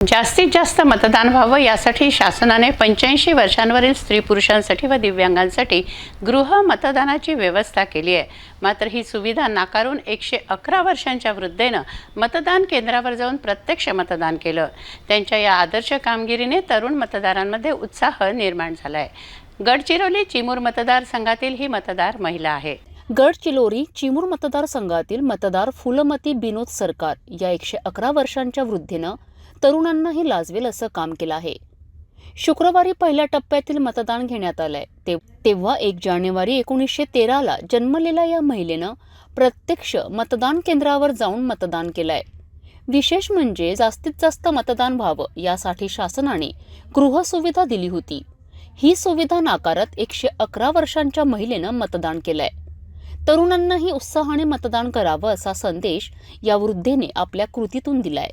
जास्तीत जास्त मतदान व्हावं यासाठी शासनाने पंच्याऐंशी वर्षांवरील स्त्री पुरुषांसाठी व दिव्यांगांसाठी गृह मतदानाची व्यवस्था केली आहे. मात्र ही सुविधा नाकारून एकशे अकरा वर्षांच्या वृद्धेनं मतदान केंद्रावर जाऊन प्रत्यक्ष मतदान केलं. त्यांच्या या आदर्श कामगिरीने तरुण मतदारांमध्ये उत्साह निर्माण झाला आहे गडचिरोली चिमूर मतदारसंघातील ही मतदार महिला आहे. गडचिरोली चिमूर मतदारसंघातील मतदार फुलमती बिनोद सरकार या एकशे अकरा वर्षांच्या वृद्धीनं तरुणांनाही लाजवेल असं काम केलं आहे. शुक्रवारी पहिल्या टप्प्यातील मतदान घेण्यात आलंय. ते तेव्हा एक जानेवारी एकोणीसशे तेराला जन्मलेल्या या महिलेनं प्रत्यक्ष मतदान केंद्रावर जाऊन मतदान केलंय. विशेष म्हणजे जास्तीत जास्त मतदान व्हावं यासाठी शासनाने गृहसुविधा दिली होती. ही सुविधा नाकारत एकशे अकरा वर्षांच्या महिलेनं मतदान केलंय. तरुणांनाही उत्साहाने मतदान करावं असा संदेश या वृद्धेने आपल्या कृतीतून दिलाय.